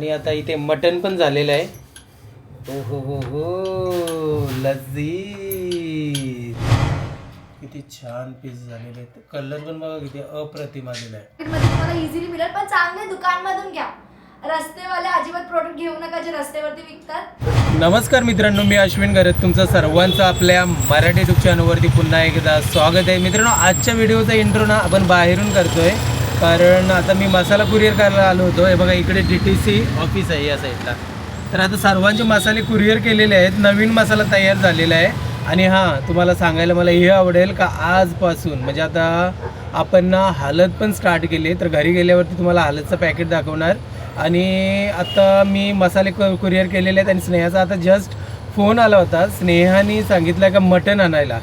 आणि आता इथे मटन पण झालेलं आहे. हो हो हो हो लजीज. किती छान पीस झालेले आहेत. कलर पण बघा किती अप्रतिम आलेला आहे. तुम्हाला इझिली मिळेल पण चांगले दुकानमधून घ्या. रस्तेवाले अजिबात प्रोडक्ट घेऊ नका जे रस्त्यावरती विकतात. नमस्कार मित्रांनो मी अश्विन गरत तुमचं सर्वांचं आपल्या मराठी युट्यूब चॅनलवरती पुन्हा एकदा स्वागत आहे. मित्रांनो आजच्या व्हिडिओचा इंट्रो ना आपण बाहेरून करतोय. कारण आता मी मसाला कुरिअर करायला आलो होतो. हे बघा इकडे डी टी सी ऑफिस आहे या साईडला तर आता सर्वांचे मसाले कुरिअर केलेले आहेत. नवीन मसाला तयार झालेला आहे. आणि हां तुम्हाला सांगायला मला हे आवडेल का आजपासून. म्हणजे आता आपण ना हालत पण स्टार्ट केली. तर घरी गेल्यावरती तुम्हाला हालतचं पॅकेट दाखवणार. आणि आता मी मसाले क कुरिअर केलेले आहेत. आणि स्नेहाचा आता जस्ट फोन आला होता. स्नेहाने सांगितलं का मटण आणायला.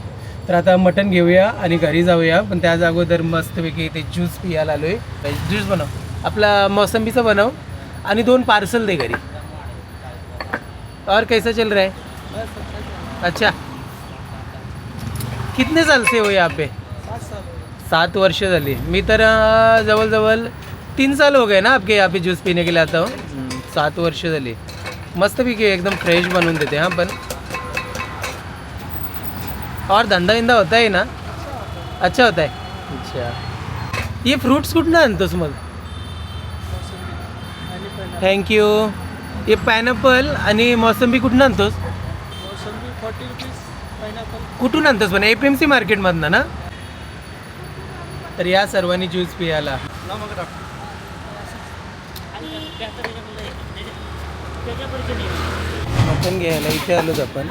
तर आता मटण घेऊया आणि घरी जाऊया. पण त्याच अगोदर मस्तपैकी इथे ज्यूस पियाला आलो आहे ज्यूस बनव. आपला मोसंबीचं बनव आणि दोन पार्सल दे घरी. और कैसा चल रहा है? अच्छा. कितने साल से हो यहाँ पे? सात वर्ष झाली. मी तर जवळजवळ तीन साल हो गए ना आपके यहाँ पे ज्यूस पीने के लिए आता हूँ. सात वर्ष झाली. मस्तपैकी एकदम फ्रेश बनवून देते हां पण और धंदा विंदा होता है ना। अच्छा होता है। अच्छा। ये फ्रूट्स कुठनं आणतोस मग थँक्यू हे पायनॅपल आणि मोसंबी कुठून आणतोस कुठून आणतोस पण ए पी एम सी मार्केटमधनं ना तर या सर्वांनी ज्यूस पियाला। मटण घ्यायला इथे आलोच आपण.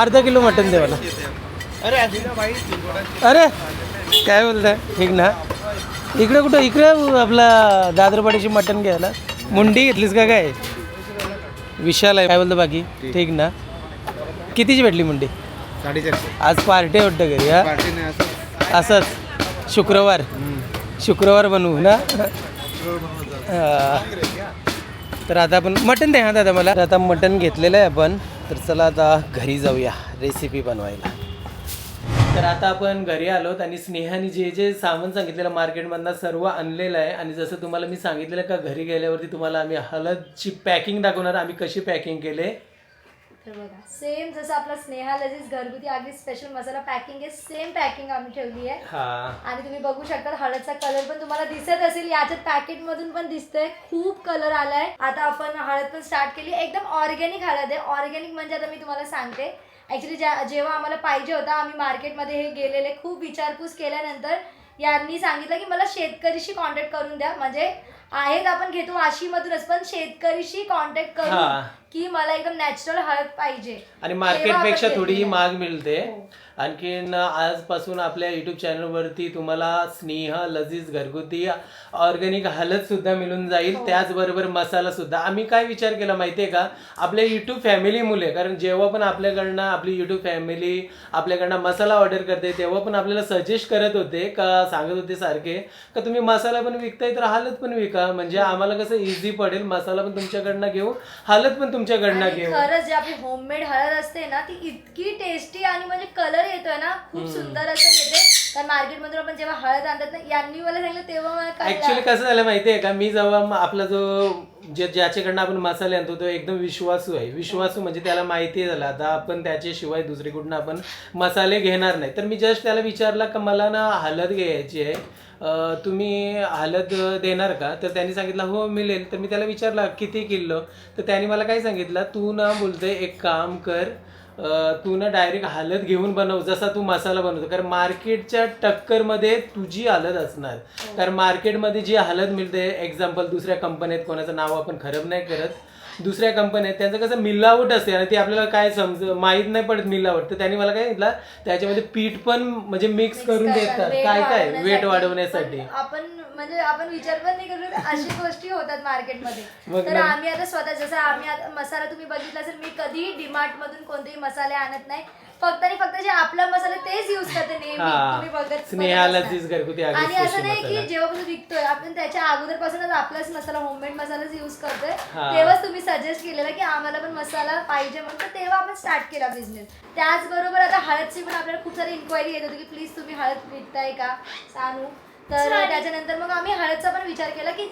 अर्धा किलो मटण दे मला. अरे काय बोलताय? ठीक ना? इकडे कुठं? इकडे आपला दादरपाडीची मटण घ्यायला. मुंडी घेतलीस का काय? विशाल आहे. काय बोलतो बाकी? ठीक ना? कितीची भेटली मुंडी? आज पार्टी आहे वाटतं घरी हा? असंच. शुक्रवार. शुक्रवार बनवू ना? हा. तर आता आपण मटण द्या हा दादा मला. आता मटण घेतलेलं आहे आपण. तर चला आता घरी जाऊया रेसिपी बनवायला. तर आता आपण घरी आलोत आणि स्नेहाने जे जे सामान सांगितलेलं मार्केटमधनं सर्व आणलेलं आहे. आणि जसं तुम्हाला मी सांगितलेलं का घरी गेल्यावरती तुम्हाला आम्ही हळदची पॅकिंग दाखवणार आम्ही कशी पॅकिंग केले. तर बघा सेम जसं आपला स्नेहा लजीज घरगुती अगदी स्पेशल मसाला पॅकिंग आहे सेम पॅकिंग आम्ही ठेवली आहे. हा. आणि तुम्ही बघू शकता हळदचा कलर पण तुम्हाला दिसत असेल याच्यात पॅकेट मधून पण दिसतंय. खूप कलर आलाय. आता आपण हळद पण स्टार्ट केली. एकदम ऑर्गॅनिक हळद आहे. ऑर्गॅनिक म्हणजे आता मी तुम्हाला सांगते. ऍक्च्युली जेव्हा आम्हाला पाहिजे होता आम्ही मार्केटमध्ये हे गेलेले खूप विचारपूस केल्यानंतर यांनी सांगितलं की मला शेतकरीशी कॉन्टॅक्ट करून द्या. म्हणजे आहेत आपण घेतो वाशीमधूनच पण शेतकरीशी कॉन्टॅक्ट हा. करून की मला एकदम नॅचरल हळद पाहिजे आणि तेव्हा आपण मार्केटपेक्षा थोडी घेतलेलं आहे. महाग मिळते हो. आणखीन आजपासून आपल्या युट्यूब चॅनलवरती तुम्हाला स्नेह लजीज घरगुती ऑर्गॅनिक हलद सुद्धा मिळून जाईल. हो. त्याचबरोबर मसाला सुद्धा. आम्ही काय विचार केला माहितीये का? आपल्या युट्यूब फॅमिली मुले कारण जेव्हा पण आपल्याकडनं आपली युट्यूब फॅमिली आपल्याकडनं मसाला ऑर्डर करते तेव्हा पण आपल्याला सजेस्ट करत होते का सांगत होते सारखे का तुम्ही मसाला पण विकताय तर हलद पण विका. म्हणजे आम्हाला कसं इझी पडेल मसाला पण तुमच्याकडनं घेऊ हलद पण तुमच्याकडनं घेऊ. खरंच जे आपली होममेड हळद असते ना ती इतकी टेस्टी आणि म्हणजे कलर येतोय ना खूप सुंदर असं येते. कारण मार्केटमधून आपण जेव्हा हळद आणतात ना यांनी मला सांगितलं तेव्हा मला ऍक्च्युली कसं झालं माहितीये का? मी जेव्हा आपला जो जे ज्याच्याकडनं आपण मसाले आणतो तो एकदम विश्वासू आहे. विश्वासू म्हणजे त्याला माहिती झालं. आता आपण त्याच्याशिवाय दुसरीकडनं आपण मसाले घेणार नाही. तर मी जस्ट त्याला विचारलं का मला ना हळद घ्यायची आहे. तुम्ही हळद देणार का? तर त्यांनी सांगितलं हो मिळेल. तर मी त्याला विचारलं किती किलो? तर त्यांनी मला काय सांगितलं तू ना बोलतोय एक काम कर तू ना डायरेक्ट हळद घेऊन बनव जसा तू मसाला बनवतो. कारण मार्केटच्या टक्करमध्ये तुझी हळद असणार. कारण मार्केटमध्ये जी हळद मिळते एक्झाम्पल दुसऱ्या कंपन्यात कोणाचं नाव आपण खराब नाही करत. दुसऱ्या कंपन्यात त्यांचं कसं मिलावट असते आणि ते आपल्याला काय समज माहीत नाही पडत मिलावट. तर त्यांनी मला काय सांगितलं त्याच्यामध्ये पीठ पण म्हणजे मिक्स करून देतात. काय काय वेट वाढवण्यासाठी. वाढवण्यासाठी. पण आपण म्हणजे आपण विचार पण नाही करू अशी गोष्टी होतात मार्केटमध्ये. तर. आम्ही आता स्वतः जसं आम्ही आता मसाला तुम्ही बघितला असेल मी कधीही डीमार्ट मधून कोणतेही मसाले आणत नाही. फक्त आणि फक्त जे आपला मसाला तेच युज करते नेहमी हा. तुम्ही बघत स्नेहाला बघत तीच असणार. घरगुती आगीच आणि असं नाही मसाला. की जेव्हापासून विकतोय आपण त्याच्या अगोदरपासूनच आपलाच मसाला होममेड मसालाच युज करतोय हा. तेव्हाच तुम्ही सजेस्ट केलेलं की आम्हाला पण मसाला पाहिजे म्हणून तर तेव्हा आपण स्टार्ट केला बिझनेस त्याचबरोबर आता हळदची पण आपल्याला खूप सारी इन्क्वायरी येत होती की प्लीज तुम्ही हळद विकताय का सांगू तर त्याच्यानंतर मग आम्ही हळदचा पण विचार केला की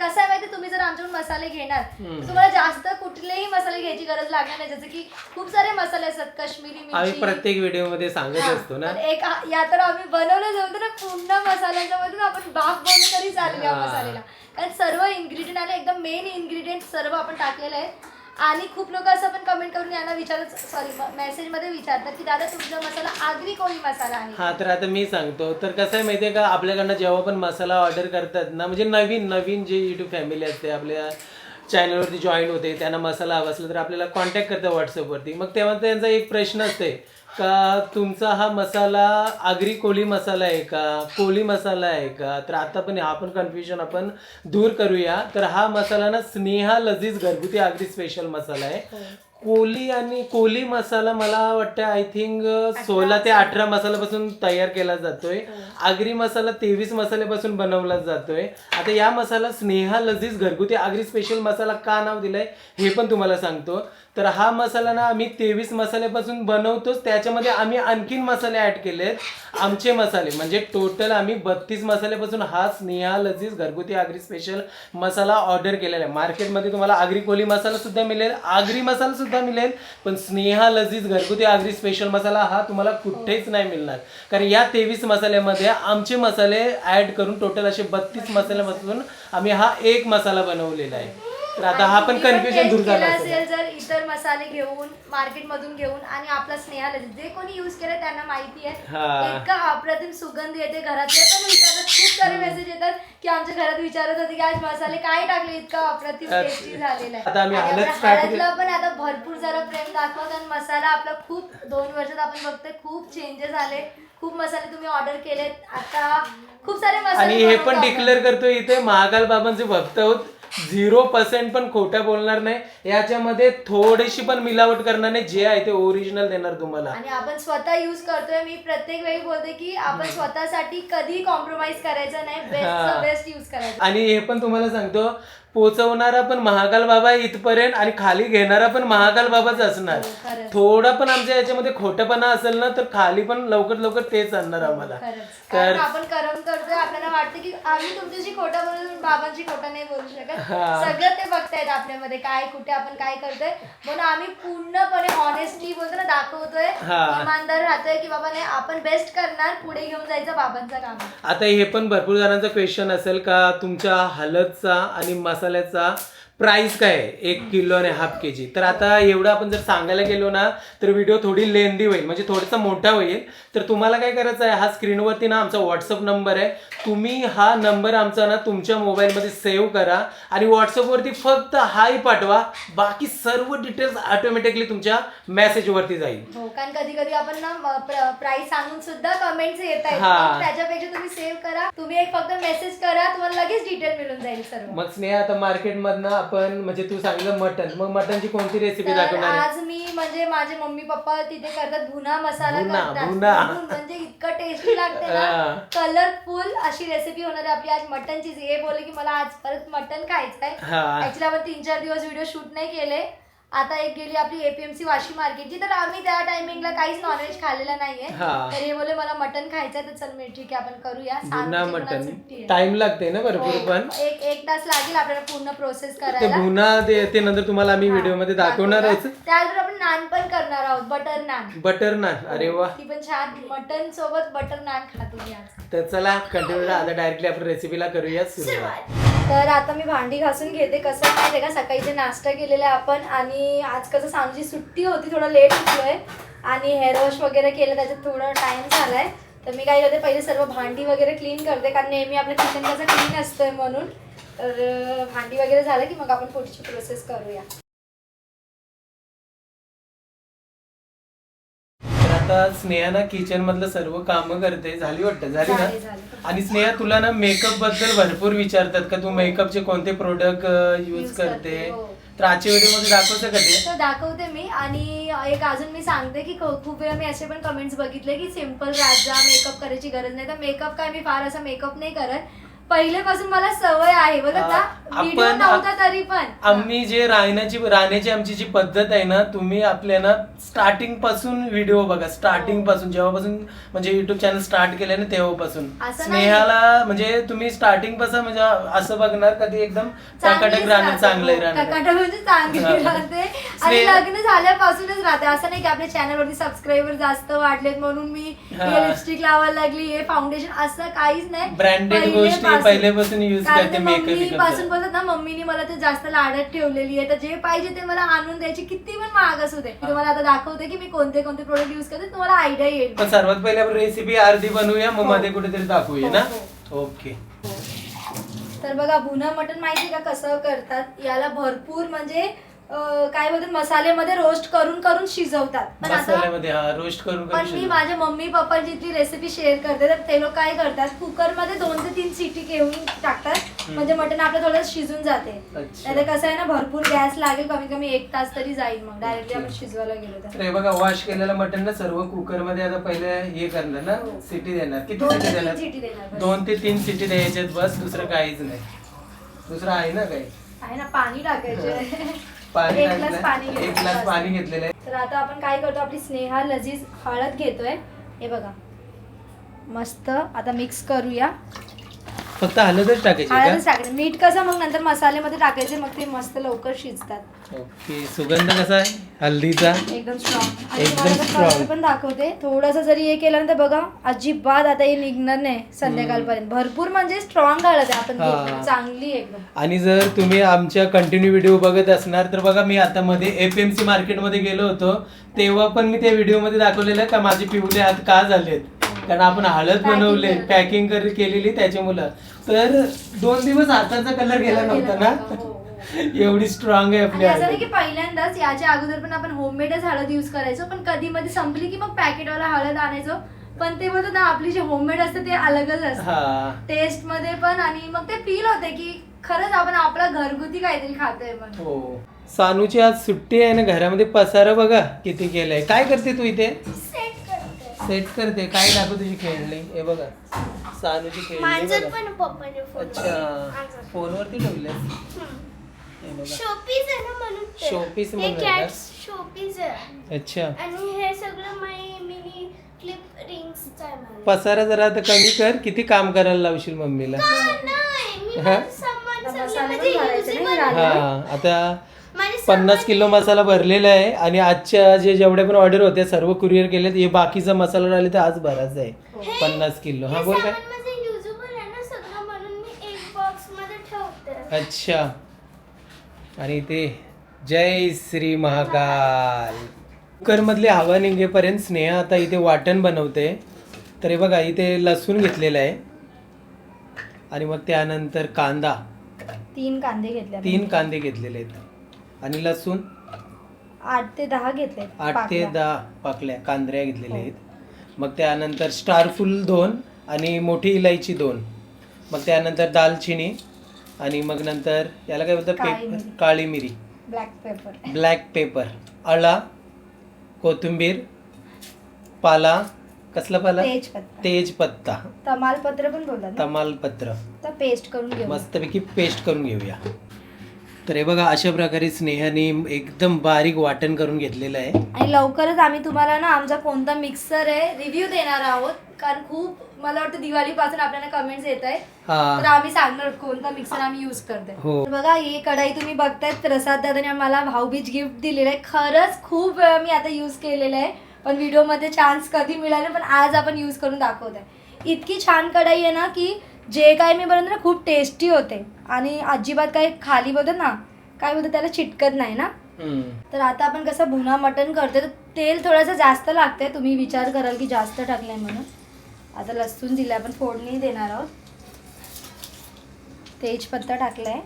कसं आहे माहिती तुम्ही जर आमच्याकडून मसाले घेणार. तर तुम्हाला जास्त कुठलेही मसाले घ्यायची गरज लागणार नाही. जसं की खूप सारे मसाले असतात काश्मीरी आम्ही मिरची प्रत्येक व्हिडिओमध्ये सांगत असतो ना? एक या तर आम्ही बनवलं जमतं ना पूर्ण मसाल्यांच्या मधून आपण बाफ बनवलं तरी चालेल या हा. मसाल्याला कारण सर्व इन्ग्रेडियंट आले एकदम मेन इन्ग्रेडियंट सर्व आपण टाकलेलं आहे आणि खूप लोक असं पण कमेंट करून यांना विचारत सॉरी मेसेजमध्ये विचारतात की दादा तुमचा मसाला आगरी कोळी मसाला आहे? हा तर आता मी सांगतो. तर कसं आहे माहितीये का आपल्याकडनं जेव्हा पण मसाला ऑर्डर करतात ना म्हणजे नवीन नवीन जे युट्यूब फॅमिली असते आपल्या चॅनलवरती जॉईन होते त्यांना मसाला हवा असला तर आपल्याला कॉन्टॅक्ट करतात व्हॉट्सअपवरती मग तेव्हा त्यांचा एक प्रश्न असते का तुमचा हा मसाला आगरी कोळी मसाला आहे का? कोळी मसाला आहे का? तर आता पण हा पण कन्फ्युजन आपण दूर करूया. तर हा मसाला ना स्नेहा लजीज घरगुती आगरी स्पेशल मसाला आहे. कोली आणि कोली मसाला मला वाटतं आय थिंक सोळा ते अठरा मसाल्यापासून तयार केला जातोय. आगरी मसाला तेवीस मसाल्यापासून बनवला जातोय. आता या मसाला स्नेहा लजीज घरगुती आगरी स्पेशल मसाला का नाव दिलंय हे पण तुम्हाला सांगतो. तर हा मसाला ना आम्ही तेवीस मसाल्यापासून बनवतोच. त्याच्यामध्ये आम्ही आणखीन मसाले ऍड केलेत. आमचे मसाले म्हणजे टोटल आम्ही बत्तीस मसाल्यापासून हा स्नेहा लजीज घरगुती आगरी स्पेशल मसाला ऑर्डर केलेला आहे. मार्केटमध्ये तुम्हाला आगरी कोली मसाला सुद्धा मिळेल. आगरी मसाला सुद्धा मिळेल पण स्नेहा लजीज घरगुती आगरी स्पेशल मसाला हा तुम्हाला कुठेच नाही मिळणार. कारण या तेवीस मसाल्यामध्ये आमचे मसाले ऍड करून टोटल असे बत्तीस मसाल्यापासून आम्ही हा एक मसाला बनवलेला आहे. तर आता हा पण आणि कन्फ्युजन दूर झाला असेल. जर इतर मसाले घेऊन मार्केटमधून घेऊन आणि आपला स्नेहाला जे कोणी युज केलं त्यांना माहिती आहे. इतका अप्रतिम सुगंध येते घरातले. पण विचारतात खूप सारे मेसेज येतात की आमच्या घरात विचारत होते की आज मसाले काय टाकले? इतका अप्रतिम. टेस्टी झालेला आहे. आणि हळदला पण आता भरपूर जरा प्रेम दाखवा कारण मसाला आपला खूप दोन वर्षात आपण बघतोय खूप चेंजेस आले. खूप मसाले तुम्ही ऑर्डर केलेत. आता खूप सारे मसाले आणि हे पण. डिक्लेअर करतो इथे महाकाल बाबांचे भक्त आहोत. झिरो पर्सेंट पण खोटा बोलणार नाही. याच्यामध्ये थोडीशी पण मिलावट करणार नाही. जे आहे ते ओरिजिनल देणार तुम्हाला. आणि आपण स्वतः युज करतोय. मी प्रत्येक वेळी बोलते की आपण स्वतःसाठी कधी कॉम्प्रोमाइज करायचं नाही. बेस्ट बेस्ट युज करायचं. आणि हे पण तुम्हाला सांगतो. पोचवणारा पण महाकाल बाबा इथपर्यंत आणि खाली घेणारा पण महाकाल बाबाच असणार हो. थोडा पण आमच्या याच्यामध्ये खोटपणा असेल ना तर खाली पण लवकर लवकर तेच आणणार आम्हाला खरंच कारण आपण करम करतोय आपल्याला वाटतं की आम्ही तुमच्याशी खोटा पण बाबांची खोटा नाही बोलू शकत हा. सगळं ते बघतायत आपल्यामध्ये काय कुठे आपण काय करतोय म्हणून आम्ही पूर्णपणे ऑनेस्टी बोलतो ना दाखवतोय हा. इमानदार राहतोय की बाबा नाही आपण बेस्ट करणार पुढे घेऊन जायचं बाबांचं काम. आता हे पण भरपूर जणांचा क्वेश्चन असेल का तुमच्या हळदचा आणि मसाल्याचा प्राइस काय आहे? एक किलो आणि हाफ के जी तर आता एवढं आपण जर सांगायला गेलो ना तर व्हिडिओ थोडी लेंदी होईल. म्हणजे थोडासा मोठा होईल. तर तुम्हाला काय करायचं आहे? हा स्क्रीनवरती ना आमचा व्हॉट्सअप नंबर आहे. तुम्ही हा नंबर आमचा ना तुमच्या मोबाईलमध्ये सेव्ह करा आणि व्हॉट्सअपवरती फक्त हाय पाठवा. बाकी सर्व डिटेल्स ऑटोमॅटिकली तुमच्या मेसेजवरती जाईल. हो कारण कधी कधी आपण ना प्राइस सांगून सुद्धा कमेंट्स येत आहेत हा. मग त्याच्यापेक्षा तुम्ही सेव्ह करा. तुम्ही एक फक्त मेसेज करा तुम्हाला लगेच डिटेल मिळून जाईल सर्व. मग स्नेहा आता मार्केटमधनं आपण म्हणजे तू सांगितलं मटन मग मटनची कोणती रेसिपी तर दाखवणार आहे? आज मी म्हणजे माझे मम्मी पप्पा तिथे करतात भुना मसाला भुना, करतात. भुना. भुन म्हणजे इतकं टेस्टी लागते ना. हा. कलरफुल अशी रेसिपी होणार आहे आपली. आज मटनची हे बोलले की मला आज परत मटन खायचंय. हा. ऍक्च्युली आपण तीन चार दिवस व्हिडिओ शूट नाही केले. आता एक गेली आपली एपीएमसी वाशी मार्केटची तर आम्ही त्या टायमिंगला काहीच नॉनव्हेज खाल्लेलं नाहीये. हा. तर हे बोले मला मटन खायचंय तर चल मी ठीक आहे आपण करूया. सात भुना वाजता मला मटन सुट्टी आहे. टाइम लागते ना भरपूर हो, पण. एक एक तास लागेल आपल्याला पूर्ण प्रोसेस ते करायला. भुना ते ते नंतर तुम्हाला आम्ही व्हिडिओमध्ये दाखवणारच त्यानंतर आपण नान पण करणार आहोत बटर नान बटर नान अरे वा. ती पण छान. मटन सोबत बटर नान खातो मी आज. तर चला कंटिन्यू आता डायरेक्टली आपण रेसिपीला करूया सुरुवात. तर आता मी भांडी घासून घेते. कसं माहितीये का? सकाळी जे नाश्ता केलेला आपण आणि आज कसं सांगूची सुट्टी होती थोडं लेट उठलोय आणि हेअर वॉश वगैरे केलं त्याच्यात थोडं टाइम झालाय. तर मी काय करते पहिले सर्व भांडी वगैरे क्लीन करते कारण नेहमी आपलं किचन कसं क्लीन असतंय म्हणून. तर भांडी वगैरे झालं की मग आपण पुढची प्रोसेस करूया. तर आता स्नेहा ना किचन मधलं सर्व कामं करते. झाली वाटतं? झाली झाली, ना? झाली. आणि स्नेहा तुला ना मेकअपबद्दल भरपूर विचारतात का? तू मेकअपचे कोणते प्रोडक्ट यूज Use करते करते, हो. तर आजच्या व्हिडिओमध्ये दाखवतं का ते? तर दाखवते मी. आणि एक अजून मी सांगते की खू- खूप वेळा मी असे पण कमेंट्स बघितले की सिंपल राजा मेकअप करायची गरज नाही. तर मेकअप काय मी फार असा मेकअप नाही करत. पहिलेपासून मला सवय आहे. बघा व्हिडिओ नव्हता तरी पण. आम्ही जे राहण्याची राहण्याची आमची जी पद्धत आहे ना तुम्ही आपल्या ना स्टार्टिंगपासून व्हिडिओ बघा. स्टार्टिंगपासून जेव्हापासून म्हणजे युट्यूब चॅनल स्टार्ट केलं ना तेव्हापासून. असं नाही. स्नेहाला म्हणजे तुम्ही स्टार्टिंगपासून म्हणजे असं बघणार कधी एकदम टकाटक राहणं राहते. चांगलं हो, राहणं. टकाटक म्हणजे चांगली हा. राहते. आणि स्नेह- लग्न झाल्यापासूनच राहते. असं नाही की आपल्या चॅनल वरती सबस्क्रायबर जास्त वाढलेत म्हणून मी हा. लिपस्टिक लावायला लागली. हे फाउंडेशन असं काहीच नाही. Branded गोष्टी use कारण करते बिकअपचं. पासून ना मम्मीने मला ते जास्त लाडत ठेवलेली आहे तर जे पाहिजे ते मला आणून द्यायची किती पण महाग असू दे. तुम्हाला आता दाखवते की मी कोणते कोणते प्रोडक्ट युज करते तुम्हाला आयडिया येईल. पण सर्वात पहिले आपण रेसिपी अर्धी बनवूया मग हो. मध्ये कुठेतरी दाखवूया ना? हो, ओके तर बघा भुना मटन माहिती का कसं करतात? याला भरपूर म्हणजे काय बोलतात मसाल्यामध्ये रोस्ट करून करून शिजवतात. पण आता मसाल्यामध्ये हा रोस्ट करून पण मी. माझ्या मम्मी पप्पांची इथली रेसिपी शेअर करते तर ते लोक काय करतात कुकरमध्ये दोन ते तीन सिटी घेऊन टाकतात. म्हणजे मटन आपलं थोडं शिजून जाते. अच्छा. नाही कसं आहे ना भरपूर गॅस लागेल कमी कमी एक तास तरी जाईल मग. Directly Okay. आपण शिजवायला गेलो तर. तर हे बघा वॉश केलेलं मटन ना सर्व कुकरमध्ये आता पहिले हे करणार ना हो. सिटी देणार. किती दोन सिटी ते तीन देणार? शिटी देणार बस. दोन ते तीन सिटी द्यायच्यात बस दुसरं काहीच नाही. दुसरं आहे ना काही? आहे ना पाणी टाकायचे. पाणी एक ग्लास टाकलंय. पाणी एक घेतलं ग्लास बस. पाणी घेतलेलं आहे तर आता आपण काय करतो आपली स्नेहा लजीज हळद घेतोय. हे बघा. मस्त. आता मिक्स करूया. फक्त हळदच टाकायची हळदच का टाकायचं. मीठ कसं मग नंतर मसाल्यामध्ये टाकायचे मग ते मस्त लवकर शिजतात. ओके सुगंध कसा आहे? हल्दीचा? एकदम स्ट्रॉंग आणि एकदम तुम्हाला strong. कलर पण दाखवते. थोडस जरी हे केलं ना तर बघा अजिबात आता हे निघणार नाही संध्याकाळपर्यंत. भरपूर म्हणजे स्ट्रॉंग हळद आहे. आपण हा. घेतली. चांगली आहे एकदम. आणि जर तुम्ही आमच्या कंटिन्यू व्हिडिओ बघत असणार तर बघा मी आता मध्ये एफ एम सी मार्केटमध्ये गेलो होतो. तेव्हा पण मी त्या व्हिडिओमध्ये दाखवलेलं का माझे पिवले हात का झालेत? कारण आपण हळद बनवले. पॅकिंग केलेली त्याच्यामुळं तर दोन दिवस हाताचा कलर गेला नव्हता हो, ना? हो. एवढी स्ट्रॉंग आहे आणि आपली असं नाही की पहिल्यांदाच याच्या अगोदर पण आपण होममेडच हळद युज करायचो पण कधी मध्ये संपली की मग पॅकेटवाला हळद आणायचो. पण ते बोलतो ना आपली जे होममेड असते ते अलगच असते. हा. टेस्टमध्ये पण आणि मग ते फील होते की खरंच आपण आपला घरगुती काहीतरी खातोय म्हणून. हो. सानूची आज सुट्टी आहे ना घरामध्ये पसारा बघा किती केलंय. काय करते तू इथे? सेट करते. काय दाखव तुझी खेळणी? हे बघा. सानूची खेळणी मांजर बघा. पण पप्पाने फोन अच्छा. फोनवरती ठेवले हे बघा. शोपीस आहे ना म्हणून ते. Showpiece हे म्हणून आहे कॅट शोपीस आहे. अच्छा. आणि हे सगळं माय मिनी क्लिप रिंग्स. पसारा जरा आता कमी कर. किती काम करायला लावशील मम्मीला? का नाही? मी हा? माझं सामान आता सगळं मसाले म्हणजे पण भरायचे usable नाही आहे. राहिले. हा आता माझे पन्नास किलो मसाला भरलेला आहे आणि आजच्या जे जेवढे पण ऑर्डर होते सर्व कुरिअर केलेत. हे बाकीचा मसाला राहिले तर आज भरायचा आहे. पन्नास किलो. हा हे बोल काय? सामान माझं युजेबल आहे ना सगळं म्हणून मी एक बॉक्समध्ये ठेवते. अच्छा. आणि ते जय श्री महाकाल. कुकरमधली हवा निघेपर्यंत स्नेहा आता इथे वाटण बनवते. तर हे बघा इथे लसूण घेतलेलं आहे. आणि मग त्यानंतर कांदा. तीन कांदे घेतले. तीन कांदे घेतलेले आहेत. आणि लसूण? आठ ते दहा घेतले आठ ते. दहा पाकल्या कांद्र्या घेतलेल्या आहेत. मग त्यानंतर स्टारफुल दोन आणि मोठी इलायची दोन. मग त्यानंतर दालचिनी आणि मग नंतर याला काय बोलतात? काळी पेपर मिरी. काळी मिरी. Black pepper. Black pepper. आळा कोथिंबीर पाला कसला पाला? तेजपत्ता. तमालपत्र पण ना? तमालपत्र. तर पेस्ट करून घेऊ. मस्तपैकी पेस्ट करून घेऊया. तर हे बघा अशा प्रकारे स्नेहाने एकदम बारीक वाटण करून घेतलेलं आहे. आणि लवकरच आम्ही तुम्हाला ना आमचा कोणता मिक्सर आहे रिव्ह्यू देणार आहोत. कारण खूप मला वाटतं दिवाळीपासून आपल्याला कमेंट्स येत आहे तर आम्ही सांगणार आहोत कोणता मिक्सर आम्ही युज करतोय. हो. तर बघा ही कढाई तुम्ही बघतायत प्रसाद दादाने मला भाऊबीज गिफ्ट दिलेलं आहे. खरंच खूप वेळा मी आता युज केलेलं आहे. पण व्हिडिओमध्ये चान्स कधी मिळाला पण आज आपण युज करून दाखवतोय. इतकी छान कढाई आहे ना की जे काय मी बनवते ना खूप टेस्टी होते. आणि अजिबात काही खाली बोलतात ना काय बोलतात त्याला चिटकत नाही ना. तर आता आपण कसं भुना मटण करतोय तर तेल थोडंसं जास्त लागतंय. तुम्ही विचार कराल की जास्त टाकलंय म्हणून. आता लसूण दिलं आपण फोडणी देणार आहोत. तेजपत्ता टाकलाय.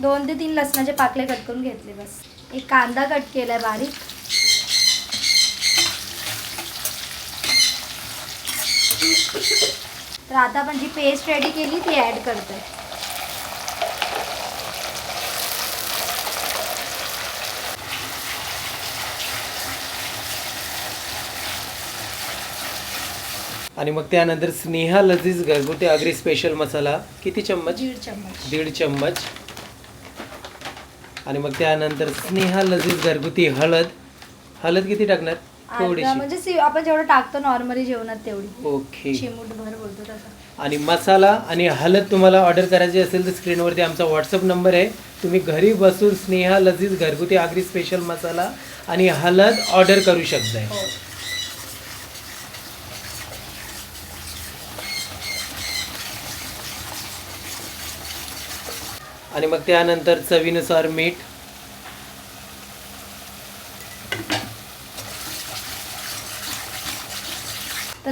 दोन ते तीन लसणाचे पाकले कट करून घेतले बस. एक कांदा कट केलाय बारीक. तर आता आपण जी पेस्ट रेडी केली ती ऍड करतोय. आणि मग त्यानंतर स्नेहा लजीज घरगुती आगरी स्पेशल मसाला. किती चम्मच? दीड चम्मच. दीड चम्मच. आणि मग त्यानंतर स्नेहा लजीज घरगुती हळद. हळद किती टाकणार? थोडीशी. म्हणजे सी- आपण जेवढं टाकतो नॉर्मली जेवणात तेवढी. ओके. चिमूट भर बोलतो तसं. आणि मसाला आणि हळद तुम्हाला ऑर्डर करायची असेल तर स्क्रीनवरती आमचा व्हॉट्सअप नंबर आहे. तुम्ही घरी बसून स्नेहा लजीज घरगुती आगरी स्पेशल मसाला आणि हळद ऑर्डर करू शकताय. हो. आणि मग त्यानंतर चवीनुसार मीठ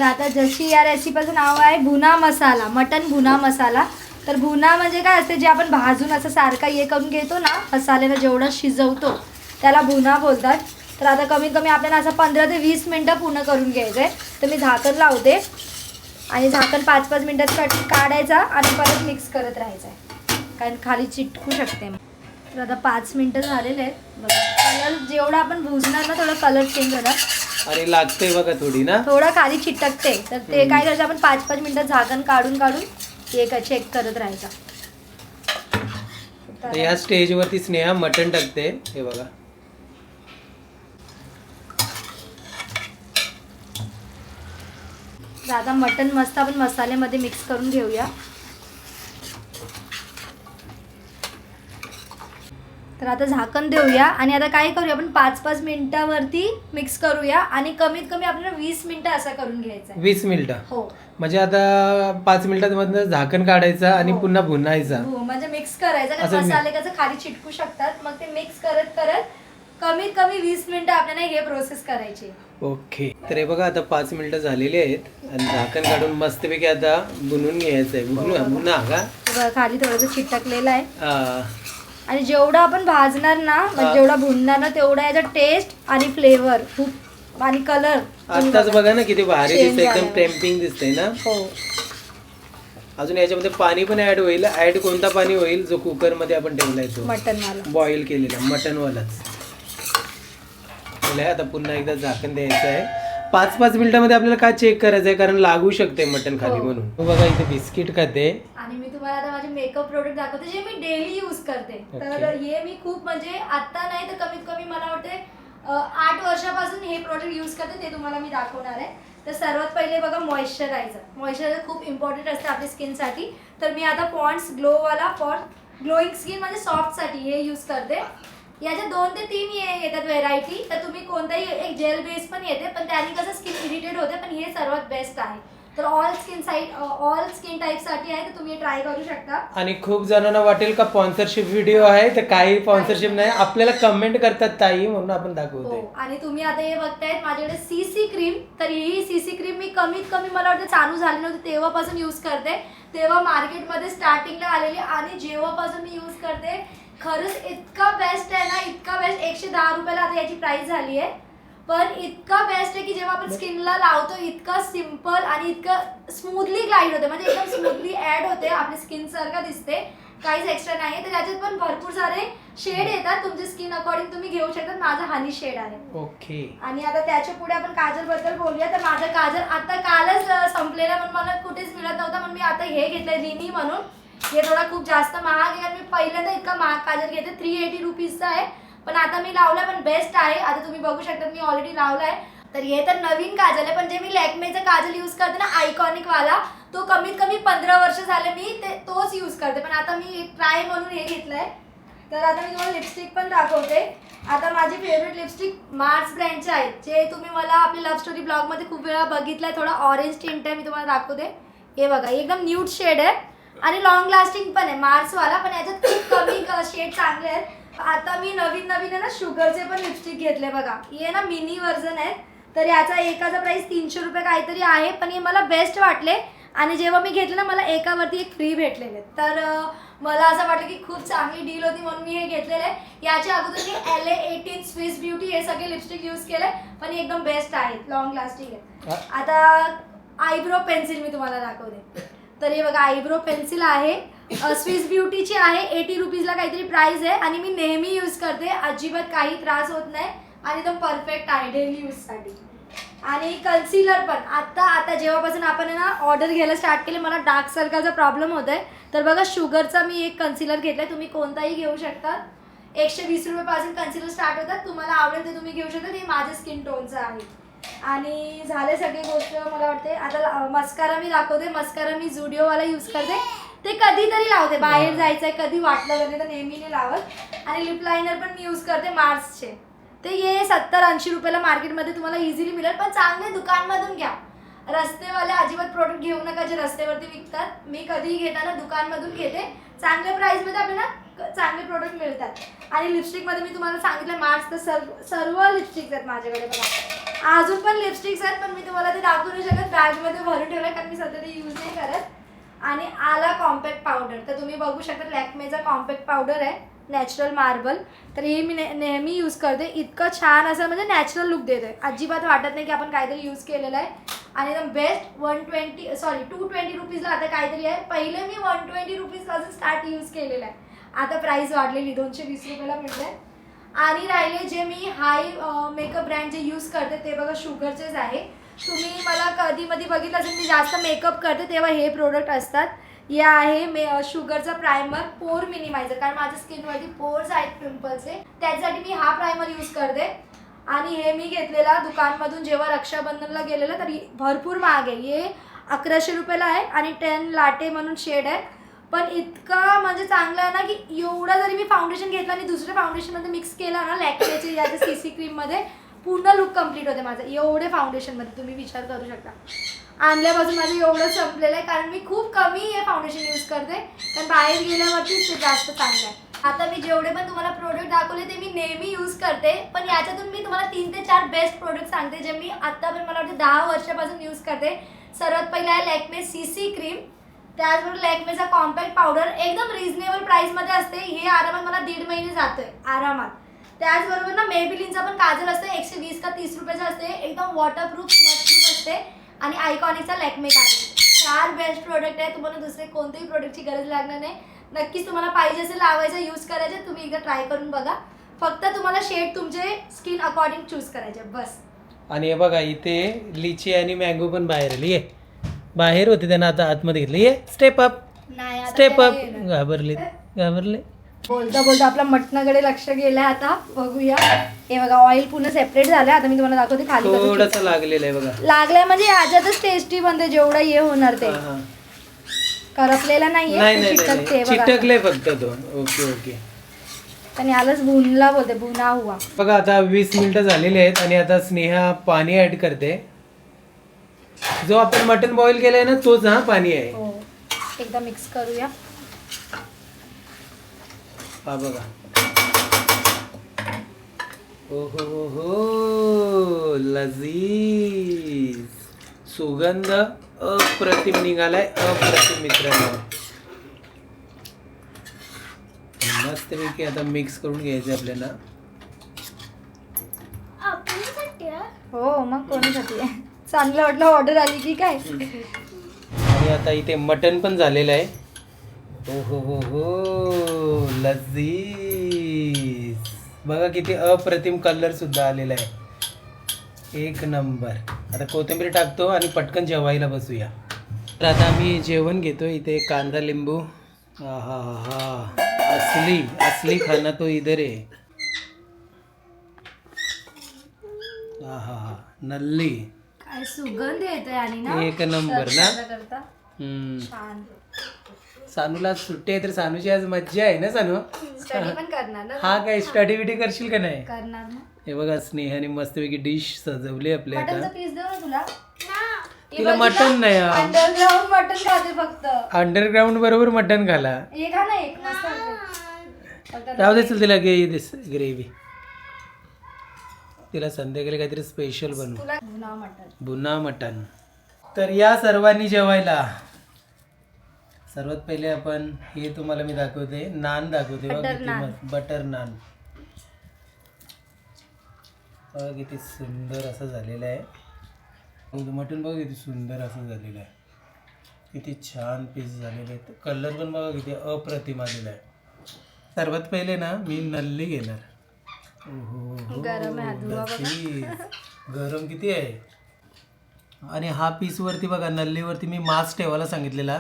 तर आता जशी या रेसिपीचं नाव आहे भुना मसाला मटन भुना मसाला. तर भुना म्हणजे काय असते जे आपण भाजून असं सारखा हे करून घेतो ना मसाल्याला जेवढं शिजवतो त्याला भुना बोलतात. तर आता कमीत कमी आपल्याला असं पंधरा ते वीस मिनटं पूर्ण करून घ्यायचं आहे तर मी झाकण लावते. आणि झाकण पाच पाच मिनटात कट काढायचा आणि परत मिक्स करत राहायचं आहे कारण खाली चिटकू शकते तर आता पाच मिनटं झालेले आहेत. बघा कलर जेवढा आपण भुजणार ना थोडा कलर चेंज होणार. आणि लागते बघा थोडी ना. थोडं खाली चिटकते. तर ते काय करायचं आपण पाच पाच मिनिटात झाकण काढून काढून हे का चेक करत राहायचं. तर या स्टेजवरती स्नेहा मटण टाकते. हे बघा. आता मटन मस्त आपण मसाल्यामध्ये मिक्स करून घेऊया. तर आता झाकण देऊया आणि आता काय करूया आपण? पाच पाच मिनिटावरती मिक्स करूया आणि कमीत कमी आपल्याला वीस मिनिटं असं करून घ्यायचं आहे वीस मिनिटं. हो. म्हणजे आता पाच मिनिटांमधनं झाकण काढायचं आणि हो. पुन्हा भुनायचा. हो, म्हणजे मिक्स करायचं. कारण असं मी- मसाले कसं खाली चिटकू शकतात मग ते मिक्स करत करत कमीत कमी वीस मिनिटं आपल्याला हे प्रोसेस करायची. ओके. तर हे बघा आता पाच मिनिटं झालेली आहेत आणि झाकण काढून मस्तपैकी आता बुनून घ्यायचं आहे बुनू बुना का हे. बघा, खाली थोडंसं चिटकलेलं आहे. आ, आणि जेवढं आपण भाजणार ना. म्हणजे जेवढा भुनणार ना तेवढा याचा टेस्ट आणि फ्लेवर खूप आणि कलर आत्ताच बघा. ना किती भारी Change दिसतंय एकदम झालं. टेम्पिंग दिसतंय ना? हो. अजून याच्यामध्ये पाणी पण ऍड होईल. ऍड कोणता पाणी होईल? जो कुकरमध्ये आपण ठेवलाय तो. मटन वाला बॉईल केलेला मटनवालाच. आता पुन्हा एकदा झाकण द्यायचं आहे. पाच पाच मिनिटामध्ये आपल्याला काय चेक करायचं आहे? कारण लागू शकते मटन खाली हो. म्हणून. हो बघा इथे बिस्किट खाते आणि मी तुम्हाला आता माझे मेकअप प्रोडक्ट दाखवते जे मी डेली यूज करते. तर Okay. हे मी खूप म्हणजे आता नाही तर कमीत कमी मला वाटते अं, आठ वर्षापासून हे प्रोडक्ट यूज करते ते तुम्हाला मी दाखवणार आहे. तर सर्वात पहिले बघा मॉइश्चरायझर मॉइश्चरायझर खूप इम्पॉर्टंट असते आपल्या स्किनसाठी तर मी आता पॉन्ड्स ग्लोवाला फॉर ग्लोईंग स्किन म्हणजे सॉफ्टसाठी हे यूज करते. याच्या दोन ते तीन ये- येतात व्हेरायटी तर तुम्ही कोणताही एक जेल बेस पण येते पण त्याने कसं स्किन इरिटेट होते पण हे सर्वात बेस्ट आहे. तर all skin site all skin टाईपसाठी आहे तर तुम्ही ट्राय करू शकता. आणि खूप जणांना वाटेल का स्पॉन्सरशिप व्हिडिओ आहे तर काही स्पॉन्सरशिप नाही. आपल्याला कमेंट करतात ताई म्हणून आपण दाखवतोय हो आणि तुम्ही आता हे बघतायत माझ्याकडे सी सी क्रीम तर ही सी सी क्रीम मी कमीत कमी मला वाटतं चालू झाली नव्हती तेव्हापासून यूज करते. तेव्हा मार्केटमध्ये स्टार्टिंगला आलेली आणि जेव्हापासून मी यूज करते खरंच इतका बेस्ट आहे ना इतका बेस्ट एकशे दहा रुपयाला आता याची प्राइस झाली आहे. पण इतका बेस्ट आहे की जेव्हा आपण स्किनला लावतो इतका सिंपल आणि इतकं स्मूथली ग्लाईड होते. म्हणजे एकदम स्मूथली ऍड होते. आपल्या स्किन सारखं दिसते. काहीच एक्स्ट्रा नाही तर याच्यात पण भरपूर सारे शेड येतात. तुमची स्किन अकॉर्डिंग तुम्ही घेऊ शकता. माझा हनी शेड आहे. ओके. आणि आता त्याच्या पुढे आपण काजलबद्दल बोलूया. तर माझं काजल आता कालच संपलेलं पण मला कुठेच मिळत नव्हतं. म्हणून मी आता हे घेतलंय रिनी म्हणून. हे थोडा खूप जास्त महाग आहे. मी पहिल्यांदा इतका महाग काजल घेते. थ्री एटी रुपीजचा आहे. पण आता मी लावलाय पण बेस्ट आहे. आता तुम्ही बघू शकता मी ऑलरेडी लावलाय. तर हे तर नवीन काजल आहे पण जे मी लॅकमेचा काजल यूज करते ना आयकॉनिक वाला तो कमीत कमी पंधरा वर्ष झाले मी ते तोच यूज करते. पण आता मी ट्राय म्हणून हे घेतलंय. तर आता मी तुम्हाला लिपस्टिक पण दाखवते. आता माझी फेवरेट लिपस्टिक मार्स ब्रँडचे आहेत. जे तुम्ही मला आपली लव्ह स्टोरी ब्लॉगमध्ये खूप वेळा बघितलंय थोडा ऑरेंज टिंट आहे मी तुम्हाला दाखवते. हे बघा एकदम न्यूड शेड आहे. आणि लॉंग लास्टिंग पण आहे. मार्सवाला पण याच्यात खूप कमी शेड चांगले आहेत. आता मी नवीन नवीन आहे ना शुगरचे पण लिपस्टिक घेतले बघा. हे ना मिनी व्हर्जन आहे तर याचा एकाचा प्राइस तीनशे रुपये काहीतरी आहे. पण हे मला बेस्ट वाटले. आणि जेव्हा मी घेतलं ना मला एकावरती एक फ्री भेटलेले. तर मला असं वाटलं की खूप चांगली डील होती म्हणून मी हे घेतलेलं. आहे याच्या अगोदर मी L A eighteen Swiss beauty हे सगळे लिपस्टिक यूज केले. पण एकदम बेस्ट आहेत. लॉंग लास्टिंग आहे आता आयब्रो पेन्सिल मी तुम्हाला दाखवते. तर हे बघा आयब्रो पेन्सिल आहे. स्विस ब्युटीची आहे. एटी रुपीजला काहीतरी प्राईज आहे. आणि मी नेहमी यूज करते. अजिबात काही त्रास होत नाही. आणि तो परफेक्ट आहे डेली यूजसाठी आणि कन्सिलर पण. आता आता जेव्हापासून आपण आहे ना ऑर्डर घ्यायला स्टार्ट केले मला डार्क सर्कलचा प्रॉब्लेम होत आहे तर बघा शुगरचा मी एक कन्सिलर घेतलाय. तुम्ही कोणताही घेऊ शकता. एकशे वीस रुपयापासून कन्सिलर स्टार्ट होतात. तुम्हाला आवडेल ते तुम्ही घेऊ शकता. ते माझ्या स्किन टोनचं आहे. आणि झाले सगळी गोष्ट मला वाटते. आता मस्कारा मी दाखवते. मस्कारा मी जुडिओवाला यूज करते. ते कधीतरी लावते. बाहेर जायचंय कधी वाटलं वगैरे तर नेहमी नाही लावत. आणि लिप लायनर पण मी यूज करते मार्सचे ते ये सत्तर ऐंशी रुपयाला मार्केटमध्ये तुम्हाला इझिली मिळेल. पण चांगले दुकानमधून घ्या. रस्तेवाले अजिबात प्रोडक्ट घेऊ नका जे रस्त्यावरती विकतात. मी कधीही घेताना दुकानमधून घेते. चांगल्या प्राईसमध्ये आपल्याला चांगले प्रोडक्ट मिळतात. आणि लिपस्टिकमध्ये मी तुम्हाला सांगितलं मार्च तर सर्व सर्व लिपस्टिक्स आहेत माझ्याकडे बघा. अजून पण लिपस्टिक्स आहेत पण मी तुम्हाला ते दाखवू नाही शकत. बॅगमध्ये भरून ठेवलं कारण मी सध्या ते यूज नाही करत. आणि आला कॉम्पॅक्ट पावडर तर तुम्ही बघू शकता लॅक्मेचा कॉम्पॅक्ट पावडर आहे नॅचरल मार्बल तर हे मी ने- नेहमी यूज करते. इतकं छान असं म्हणजे नॅचरल लुक देते. अजिबात वाटत नाही की आपण काहीतरी यूज केलेलं आहे. आणि एकदम best one twenty sorry two twenty रुपीजला आता काहीतरी आहे. पहिले मी वन ट्वेंटी रुपीजपासून स्टार्ट यूज केलेलं आहे. आता प्राईस वाढलेली दोनशे वीस रुपयाला मिळते आणि राहिले जे मी हाय मेकअप ब्रँड जे यूज करते ते बघा शुगरचेच आहे. तुम्ही मला कधी मधी बघितलं असेल मी जास्त मेकअप करते तेव्हा हे प्रोडक्ट असतात. हे आहे मे शुगरचा प्रायमर पोर मिनिमायझर कारण माझ्या स्किनवरती पोर्स आहेत पिंपल्सचे त्याच्यासाठी मी हा प्रायमर यूज करते. आणि हे मी घेतलेला दुकानमधून जेव्हा रक्षाबंधनला गेलेलं तरी भरपूर महाग आहे. हे अकराशे रुपयाला आहे आणि टेन लाटे म्हणून शेड आहे. पण इतका म्हणजे चांगला आहे ना की एवढा जरी मी फाउंडेशन घेतलं आणि दुसऱ्या फाउंडेशनमध्ये मिक्स केला ना लॅक्मेचे याच्या सी सी क्रीममध्ये पूर्ण लुक कंप्लीट होते माझं. एवढे फाउंडेशनमध्ये तुम्ही विचार करू शकता. आणल्यापासून माझं एवढं संपलेलं आहे कारण मी खूप कमी हे फाउंडेशन यूज करते. कारण बाहेर गेल्यावरतीच ते जास्त चांगलं आहे. आता मी जेवढे पण तुम्हाला प्रोडक्ट दाखवले ते मी नेहमी यूज करते पण याच्यातून मी तुम्हाला तीन ते चार बेस्ट प्रोडक्ट सांगते जे मी आत्ता पण मला वाटतं दहा वर्षापासून यूज करते. सर्वात पहिला आहे लॅक्मे सी सी क्रीम त्याचबरोबर लॅक्मेचा कॉम्पॅक्ट पावडर एकदम रिझनेबल प्राइसमध्ये असते. हे आरामात मला दीड महिने जातोय आरामात. त्याचबरोबर ना मेबिलिनचा पण काजल असते एकशे वीस का तीस रुपयाचं असते. एकदम वॉटरप्रूफ मस्टप्रूफ असते. आणि आयकॉनिकचा लॅक्मे काजल. चार बेस्ट प्रोडक्ट आहे. तुम्हाला दुसरे कोणतेही प्रोडक्टची गरज लागणार नाही. नक्कीच तुम्हाला पाहिजे असेल लावायचं यूज करायचं तुम्ही एकदा ट्राय करून बघा. फक्त तुम्हाला शेड तुमचे स्किन अकॉर्डिंग चूज करायचे. बस. आणि हे बघा इथे लिची आणि मँगो पण बाहेर आली आहे बाहेर होते त्यांना आता आतमध्ये घेतलं. ये स्टेप अप नाही आता स्टेप अप येणार. घाबरले घाबरले. बोलता बोलता आपल्या मटणाकडे लक्ष गेलंय आता. बघूया. हे बघा ऑइल पूर्ण सेपरेट झालंय. आता मी तुम्हाला दाखवते खाली कसं थोडस लागलेलं आहे बघा. लागलंय म्हणजे याच्यातच टेस्टी बनते जेवढं हे होणार ते. हा, हा. करपलेला नाहीये नाही ते नाही चिकटते नाही. बघा. चिटकले फक्त तो. Okay okay. पण यालाच भुनला बोलते भुना हुआ. बघा आता वीस मिनिटं झालेली आहेत आणि आता स्नेहा पाणी ऍड करते. जो आपण मटन बॉईल केलाय ना तोच हा पाणी आहे. हो. एकदा मिक्स करूया. हा बघा. ओ हो हो लजीज. सुगंध अप्रतिम निघालाय अप्रतिम मित्रांनो. मस्तपैकी आता मिक्स करून घ्यायचं आपल्याला. हा? हो मग कोणासाठी चांगलं वाटलं ऑर्डर आली की काय? आणि आता इथे मटन पण झालेलं आहे. हो हो हो हो लजीज. बघा किती अप्रतिम कलर सुद्धा आलेला आहे. एक नंबर. आता कोथिंबीर टाकतो आणि पटकन जेवायला बसूया. तर आता आम्ही जेवण घेतो इथे कांदा लिंबू. हा हा. हा असली असली खाना तो इधर आहे. हा हा हा. नल्ली. काय सुगंध येतोय आणि ना एक नंबर ना? करता करता. हम्म. छान. सानूला आज सुट्टी आहे तर सानूची आज मज्जा आहे ना सानू? स्टडी पण करणार ना हा काय स्टडी बिडी करशील का नाही? करणार ना. हे बघा स्नेहाने मस्तपैकी डिश सजवली आपल्या मटनचा आता पीस देऊ ना तुला? ना. तिला मटन नाही अंडरग्राऊंड मटन खाते फक्त. अंडरग्राऊंड बरोबर मटन खाला. एक हा ना एक मस्त. वाटते. फक्त राहू दे चल तिला ग्रेव्ही तिला संध्याकाळी काहीतरी स्पेशल बनवू. तुला भुना मटन बुना मटन तर या सर्वांनी जेवायला. सर्वात पहिले आपण हे तुम्हाला मी दाखवते. नान दाखवते बघा Butter किती naan. मस्त. बटर नान. बघा किती सुंदर असं झालेलं आहे. मटण बघा किती सुंदर असं झालेलं आहे. किती छान पीस झालेले आहेत. कलर पण बघा किती अप्रतिम आलेला आहे. सर्वात पहिले ना मी नल्ली घेणार. गरम आहे धुवा बघा. लजीज. गरम किती आहे? आणि हा पीसवरती बघा नल्लीवरती मी मास्क ठेवायला सांगितलेला.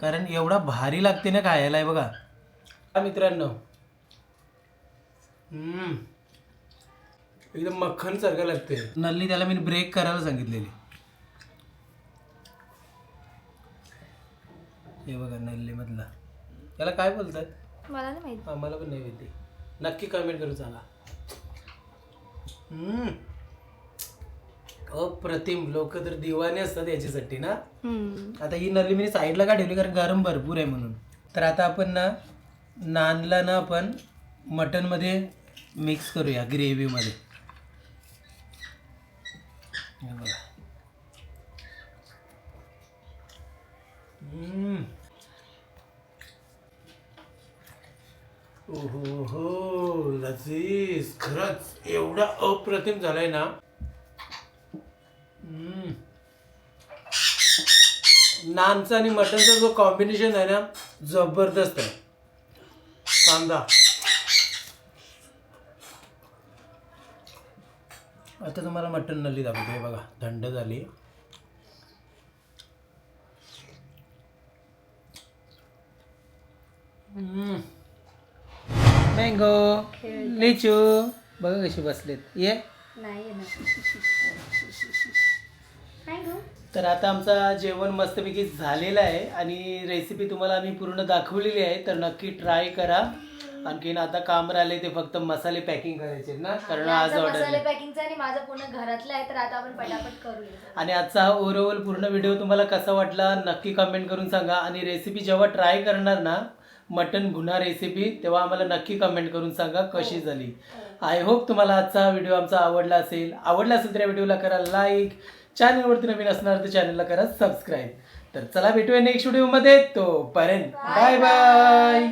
कारण एवढा भारी लागते ना खायला आहे बघा. मित्रांनो. एकदम मक्खन सारखं लागते. नल्ली त्याला मी ब्रेक करायला सांगितलेली. हे बघा नल्ली मधला त्याला काय बोलतात मला नाही माहिती. आम्हाला पण नाही माहिती. नक्की कमेंट करू सांगा. हम्म. अप्रतिम. लोक तर दिवाने असतात याच्यासाठी ना? आता ही नल्ली मी साईडला का ठेवली? कारण गरम भरपूर आहे म्हणून. तर आता आपण ना नानला ना आपण मटनमध्ये मिक्स करूया ग्रेव्हीमध्ये बघा. हम्म. ओहो हो लजीज खरंच एवढा अप्रतिम झालाय ना. नानचा आणि मटनचा जो कॉम्बिनेशन आहे ना जबरदस्त आहे. कांदा. आता तुम्हाला मटन नल्ली दाखवते बघा थंड झाली. मँगो लिचू बघा कशी बसलेत. ये. तर आता आमचा जेवण मस्तपैकी झालेलं आहे आणि रेसिपी तुम्हाला आम्ही पूर्ण दाखवलेली आहे तर नक्की ट्राय करा. आणखीन आता काम राहिले ते फक्त मसाले पॅकिंग करायचे ना. कारण आज ऑर्डर मसाले पॅकिंगचा आणि माझं पूर्ण घरातलं आहे तर आता आपण पटापट करूया आणि आजचा हा ओव्हरऑल पूर्ण व्हिडिओ तुम्हाला कसा वाटला नक्की कमेंट करून सांगा. आणि रेसिपी जेव्हा ट्राय करणार ना मटन भुना रेसिपी तेव्हा आम्हाला नक्की कमेंट करून सांगा कशी झाली. आय होप तुम्हाला आजचा हा व्हिडिओ आमचा आवडला असेल. आवडला असेल तर या व्हिडिओला करा लाईक चॅनलवरती नवीन असणार तर चॅनलला करा सबस्क्राईब तर चला भेटूया नेक्स्ट व्हिडिओमध्ये तोपर्यंत बाय बाय